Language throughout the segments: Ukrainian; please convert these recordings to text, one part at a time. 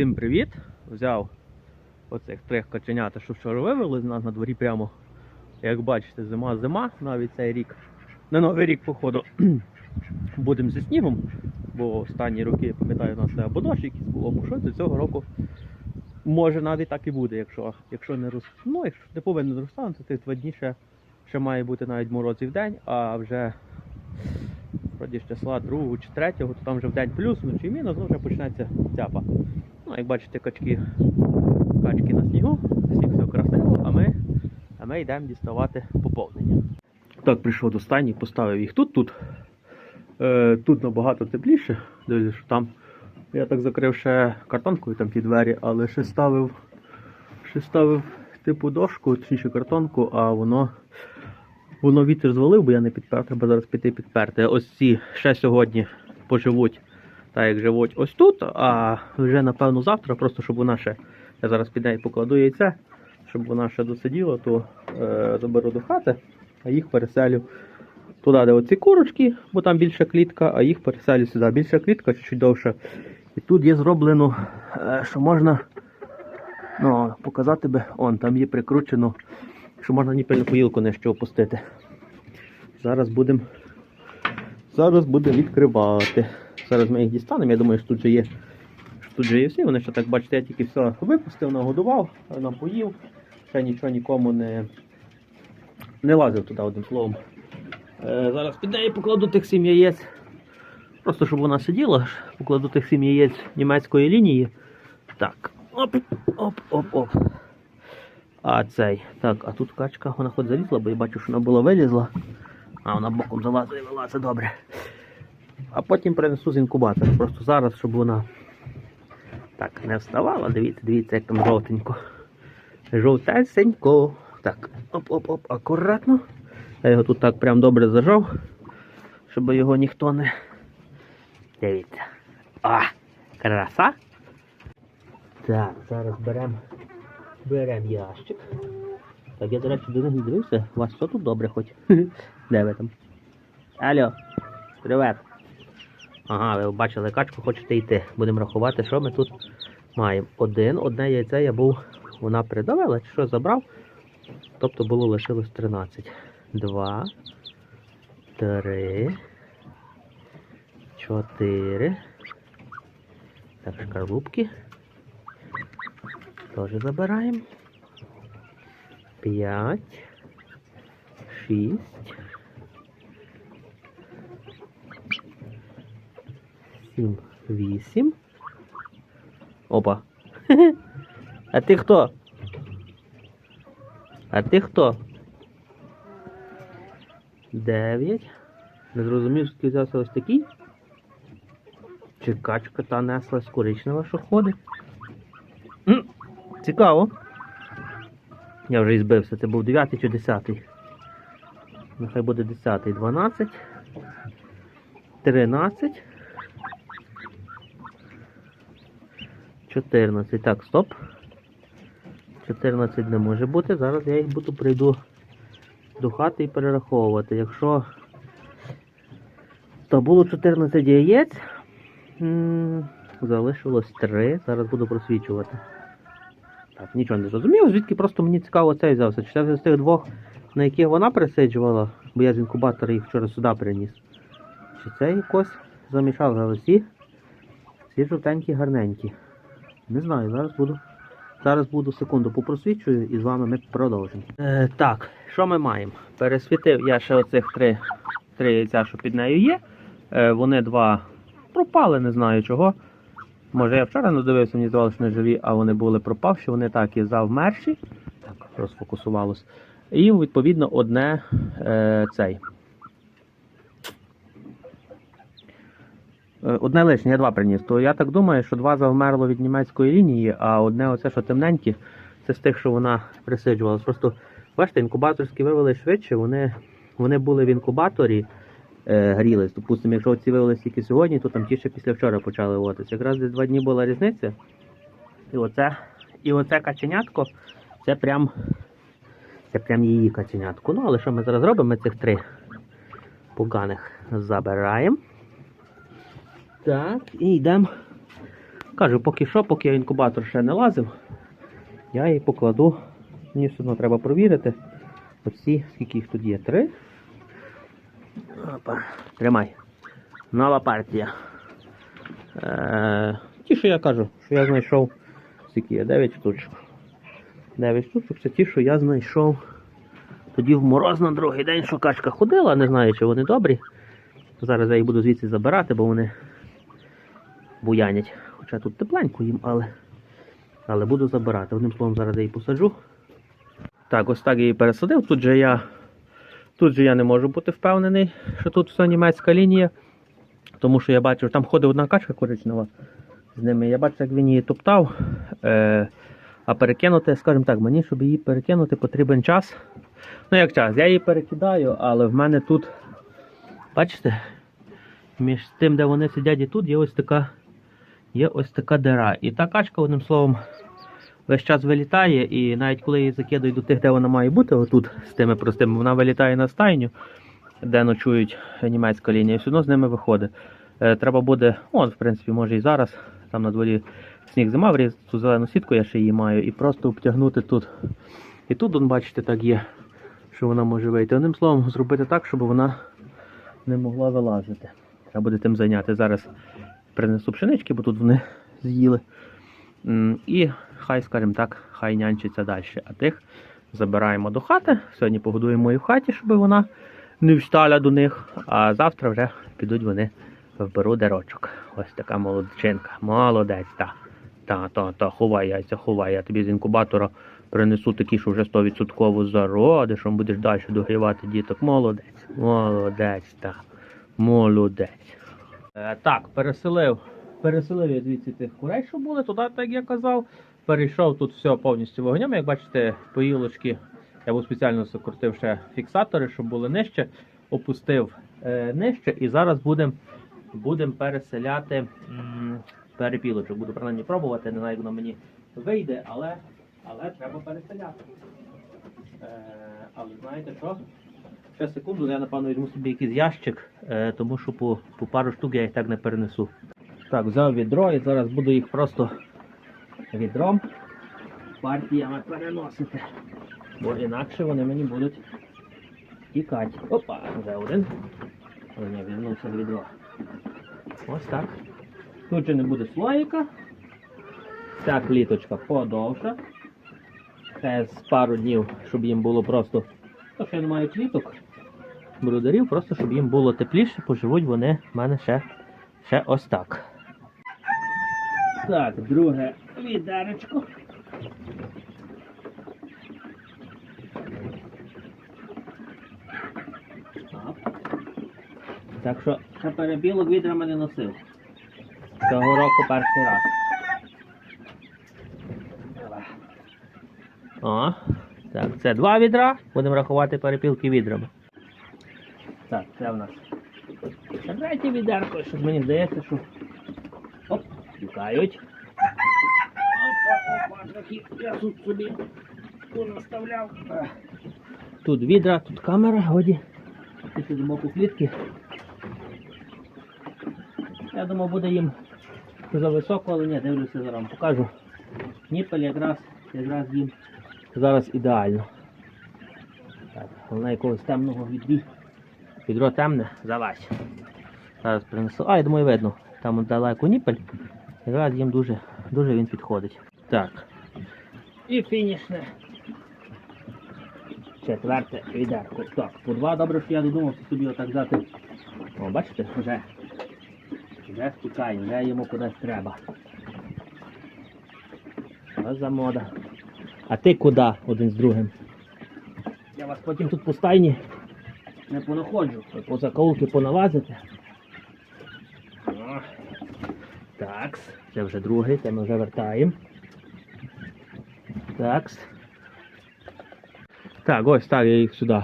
Всім привіт! Взяв оцих трьох каченят, що вчора вивели з нас на дворі прямо. Як бачите, зима-зима, навіть цей рік. На новий рік, походу, будемо зі снігом, бо останні роки, я пам'ятаю, у нас або дощ якийсь був, або щось, і цього року може навіть так і буде, якщо, якщо не роз... ну, якщо не повинен розтанути, тих два дні ще, ще має бути навіть морозів день, а вже вроді числа 2 чи 3, то там вже в день плюс, вночі мінус, ну вже почнеться цяпа. Ну, як бачите, качки, качки на снігу, сніг все красиво, а ми, а ми йдемо діставати поповнення. Так, прийшов до стані, поставив їх тут. Тут, е, тут набагато тепліше. Дивіться, що там я так закрив ще картонкою там ті двері, але ще ставив, ще ставив типу дошку, точніше картонку, а воно Воно вітер звалив, бо я не підпер, треба зараз піти підперти. Ось ці ще сьогодні поживуть, так як живуть ось тут, а вже напевно завтра, просто щоб вона ще. Я зараз піде і покладу яйце, щоб вона ще досиділа, то е, заберу до хати, а їх переселю туди, де оці курочки, бо там більша клітка, а їх переселю сюди. Більша клітка, чуть-чуть довша. І тут є зроблено, е, що можна ну, показати би, он там є прикручено що можна ні пильну поїлку що опустити. Зараз будемо зараз будемо відкривати. Зараз ми їх дістанемо. Я думаю, що тут же є. Що тут же є всі. Вони що так бачите, я тільки все випустив, нагодував, напоїв. Ще нічого нікому не не лазив туди одним словом. Е, зараз піде і покладу тих сім яєць. Просто щоб вона сиділа, покладу тих сім яєць німецької лінії. Так. Оп, оп, оп, оп. А цей. Так, а тут качка, вона хоч залізла, бо я бачу, що вона була вилізла. А вона боком залазила і вилазить добре. А потім принесу з інкубатора. Просто зараз, щоб вона так не вставала. Дивіться, дивіться, як там жовтенько. Жовтесенько. Так, оп-оп-оп, акуратно. Я його тут так прям добре зажав, щоб його ніхто не. Дивіться. А, краса. Так, зараз беремо. Беремо ящик. Так, я, до речі, до них не дивився. У вас все тут добре хоч? Де ви там? Алло, привет. Ага, ви бачили качку, хочете йти. Будемо рахувати, що ми тут маємо. Один, одне яйце я був, вона придавила, чи що забрав. Тобто було лишилось 13. Два. Три. Чотири. Так, шкарлупки. Тоже забираємо. П'ять. Шість. Сім. Вісім. Опа. А ти хто? А ти хто? Дев'ять. Не зрозумів, що взявся ось такий. Чи качка та неслась коричнева, що ходить? М, Цікаво. Я вже і збився, це був 9 чи 10. Нехай буде 10, 12, 13, 14. Так, стоп. 14 не може бути. Зараз я їх буду прийду до хати і перераховувати. Якщо то було 14 яєць, залишилось 3. Зараз буду просвічувати. Так, нічого не зрозумів, звідки просто мені цікаво цей взявся. Чи це з тих двох, на яких вона присиджувала, бо я з інкубатора їх вчора сюди приніс. Чи це якось замішав але всі? Всі жовтенькі, гарненькі. Не знаю, зараз буду. Зараз буду секунду попросвічую і з вами ми продовжимо. Е, так, що ми маємо? Пересвітив я ще оцих три, три яйця, що під нею є. Е, вони два пропали, не знаю чого. Може я вчора не дивився, мені здавалося, що не живі, а вони були пропавші, вони так і завмерші. Так, розфокусувалось. І відповідно одне е, цей. Е, Одне лишнє, я два приніс. То я так думаю, що два завмерло від німецької лінії, а одне оце, що темненьке, це з тих, що вона присиджувалась. Просто, бачите, інкубаторські вивели швидше, вони, вони були в інкубаторі е, грілись. Допустимо, якщо ці вивелись тільки сьогодні, то там ті ще після вчора почали виводитися. Якраз десь два дні була різниця. І оце, і оце каченятко, це прям, це прям її каченятко. Ну, але що ми зараз робимо? Ми цих три поганих забираємо. Так, і йдемо Кажу, поки що, поки я інкубатор ще не лазив, я її покладу. Мені все одно треба провірити. Оці, скільки їх тут є? Три. Опа. Тримай. Нова партія. Е, ті, що я кажу, що я знайшов. Скільки є? 9 штучок. 9 штучок це ті, що я знайшов. Тоді в мороз на другий день, що качка ходила, не знаю, чи вони добрі. Зараз я їх буду звідси забирати, бо вони буянять. Хоча тут тепленько їм, але, але буду забирати. Одним словом, зараз я її посаджу. Так, ось так я її пересадив. Тут же я, тут же я не можу бути впевнений, що тут все німецька лінія. Тому що я бачу, там ходить одна качка коричнева з ними. Я бачу, як він її топтав. Е, а перекинути, скажімо так, мені, щоб її перекинути, потрібен час. Ну, як час, я її перекидаю, але в мене тут, бачите, між тим, де вони сидять і тут, є ось така, є ось така дира. І та качка, одним словом, весь час вилітає, і навіть коли її закидаю до тих, де вона має бути, отут з тими простими, вона вилітає на стайню, де ночують німецька лінія, і все одно з ними виходить. Е, треба буде, от, в принципі, може і зараз, там на дворі сніг зима, врізати цю зелену сітку, я ще її маю, і просто обтягнути тут. І тут, он, бачите, так є, що вона може вийти. Одним словом, зробити так, щоб вона не могла вилазити. Треба буде тим зайняти. Зараз принесу пшенички, бо тут вони з'їли. І хай, скажімо так, хай нянчиться далі. А тих забираємо до хати. Сьогодні погодуємо її в хаті, щоб вона не встала до них. А завтра вже підуть вони в берудерочок. Ось така молодчинка. Молодець, та. Та, та, та, ховай яйця, ховай. Я тобі з інкубатора принесу такі, що вже 100% зародиш, будеш далі догрівати діток. Молодець, молодець, та. Молодець. Е, так, переселив. Переселив я звідси тих курей, що були, туди, так як я казав. Перейшов тут все повністю вогнем. Як бачите, поїлочки. Я був спеціально закрутив ще фіксатори, щоб були нижче. Опустив е, нижче і зараз будемо будем переселяти перепілочок. Буду принаймні пробувати, не знаю, як воно мені вийде, але, але треба переселяти. Е, але знаєте що? Ще секунду, я напевно візьму собі якийсь ящик, е, тому що по, по пару штук я їх так не перенесу. Так, взяв відро і зараз буду їх просто відром партіями переносити. Бо інакше вони мені будуть тікати. Опа, вже один. Але я відвернувся відро. Ось так. Тут же не буде слоїка. Ця кліточка подовша. Ще з пару днів, щоб їм було просто. То, що я не маю кліток, брударів, просто щоб їм було тепліше, поживуть вони в мене ще, ще ось так. Так, друге відеречко. Так. Що ще перебілок відрами не носив. Цього року перший раз. О, так, це два відра. Будемо рахувати перепілки відрами. Це в нас третє відерко, що мені здається, що. Оп, тікають. Опа, опа, такі я тут собі понаставляв. Тут відра, тут камера, годі. Тут сидимо по клітки. Я думав, буде їм за високо, але ні, дивлюся зараз покажу. Ніпель якраз, якраз їм зараз ідеально. Так, головне якогось темного відбій. Відро темне, залазь. Зараз принесу. А, я думаю, видно. Там далеко ніпель. Якраз їм дуже, дуже він підходить. Так. І фінішне. Четверте відерко. Так, по два добре, що я додумався собі отак взяти. О, бачите, вже. Вже стікає, вже йому кудись треба. Що за мода? А ти куди один з другим? Я вас потім тут по стайні не понаходжу. По закоулки поналазите. О, Такс, це вже другий, це ми вже вертаємо. Такс. Так, ось так я їх сюди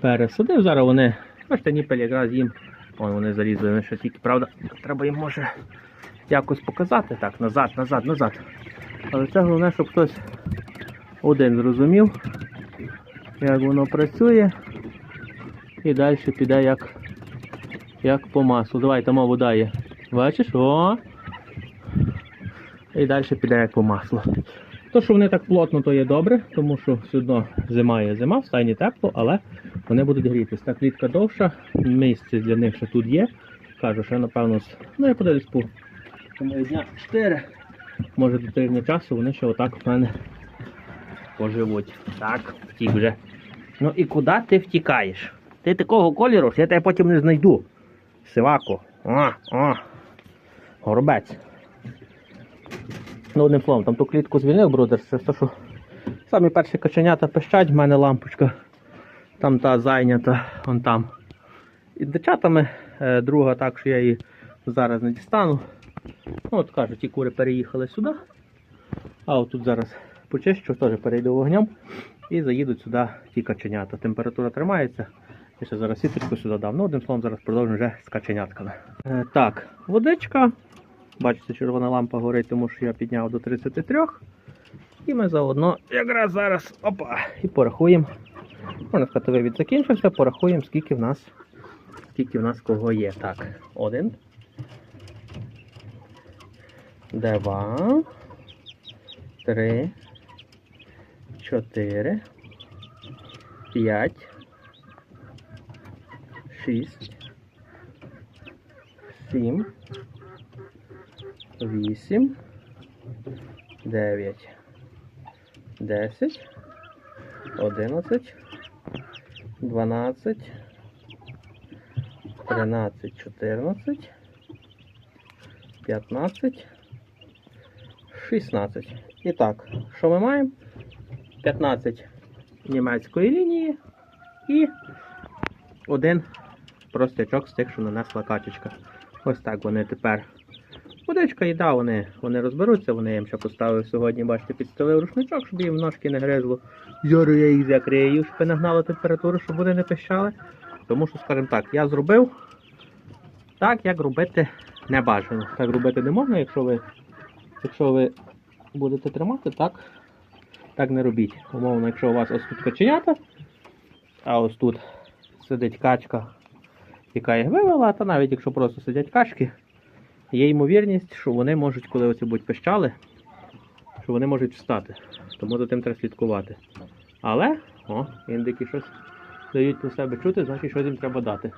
пересадив. Зараз вони, бачите, ніпель якраз їм. Вон вони залізли, вони ще тільки, правда, треба їм може якось показати. Так, назад, назад, назад. Але це головне, щоб хтось один зрозумів, як воно працює. І далі піде як, як по маслу. Давай, там вода є. Бачиш? О! і далі піде як по маслу. То, що вони так плотно, то є добре, тому що все одно зима є зима, в стайні тепло, але вони будуть грітись. Так клітка довша, місце для них ще тут є. Кажу, що напевно, ну я подивлюсь по дня 4, може до тижня часу вони ще отак в мене поживуть. Так, втік вже. Ну і куди ти втікаєш? Ти такого кольору, що я тебе потім не знайду. Сивако. О, о. Горобець. Ну, одним словом, там ту клітку звільнив брудер, це те, що самі перші каченята пищать, в мене лампочка. Там та зайнята, вон там. І дичатами е, друга так, що я її зараз не дістану. Ну, от кажуть, ті кури переїхали сюди. А от тут зараз почищу, теж перейду вогнем і заїдуть сюди ті каченята. Температура тримається. Я ще зараз сіточку сюди дам. Ну, одним словом, зараз продовжимо вже з каченятками. Е, так, водичка. Бачите, червона лампа горить, тому що я підняв до 33. І ми заодно якраз зараз опа, і порахуємо. Можна сказати, вивід закінчився, порахуємо, скільки в нас, скільки в нас кого є. Так, один. Два. Три. Чотири. П'ять. Шість. Сім. Вісім. Дев'ять. Десять. Одинадцять. Дванадцять. Тринадцять. Чотирнадцять. П'ятнадцять. 16. І так, що ми маємо? 15 німецької лінії і один простячок з тих, що нанесла качечка. Ось так вони тепер. Водичка і да, вони, вони розберуться, вони їм ще поставив сьогодні, бачите, підстелив рушничок, щоб їм ножки не гризло. Зорю я їх закрию, щоб нагнало температуру, щоб вони не пищали. Тому що, скажімо так, я зробив так, як робити не бажано. Так робити не можна, якщо ви Якщо ви будете тримати, так, так не робіть. Умовно, якщо у вас ось тут каченята, а ось тут сидить качка, яка їх вивела, та навіть якщо просто сидять качки, є ймовірність, що вони можуть, коли оці будуть пищали, що вони можуть встати. Тому за тим треба слідкувати. Але, о, індики щось дають про себе чути, значить щось їм треба дати.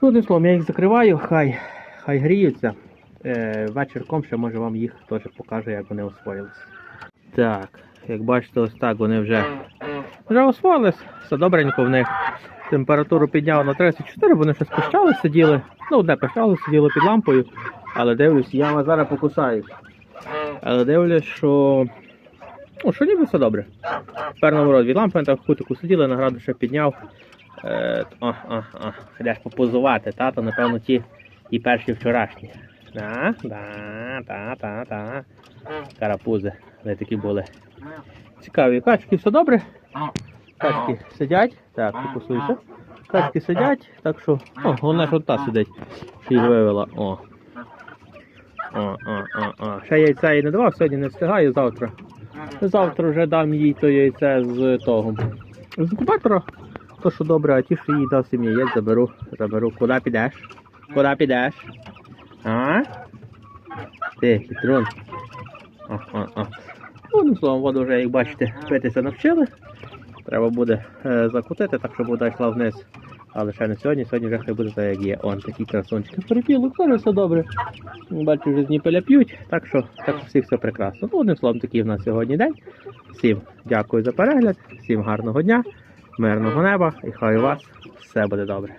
Одним словом, я їх закриваю, хай, хай гріються. Е, вечірком ще може вам їх теж покажу, як вони освоїлись. Так, як бачите, ось так вони вже, вже освоїлись, все добренько в них. Температуру підняв на 34, вони щось пищали, сиділи. Ну, де пищали, сиділи під лампою. Але дивлюсь, я вас зараз покусаю. Але дивлюсь, що. Ну, що ніби все добре. Тепер наоборот, від лампи так в кутику сиділи, награду ще підняв. Е, о, о, о, ходяш попозувати, та, то напевно ті і перші вчорашні. Да, да, та, та, та. Карапузи, вони такі були. Цікаві качки, все добре. Качки сидять. Так, фокусуйся. Качки сидять, так що. О, головне, що та сидить. Що їх вивела. О. О, о, о, о. Ще яйця їй не давав, сьогодні не встигаю, завтра. Завтра вже дам їй то яйце з того. З інкубатора. То що добре, а ті, що їй дав сім яєць, заберу. Заберу. Куди підеш? Куди підеш? А? Ти, хитрун. О, о, о. Ну, Одним словом, воду вже, як бачите, питися навчили. Треба буде е, закутити, так щоб вода йшла вниз. Але ще не сьогодні, сьогодні вже хай буде так, як є. Он такі красончики. перепіли, каже, все добре. Бачу, вже з Дніпеля п'ють, так що, так що всіх все прекрасно. Ну, одним словом, такий в нас сьогодні день. Всім дякую за перегляд, всім гарного дня, мирного неба і хай у вас все буде добре.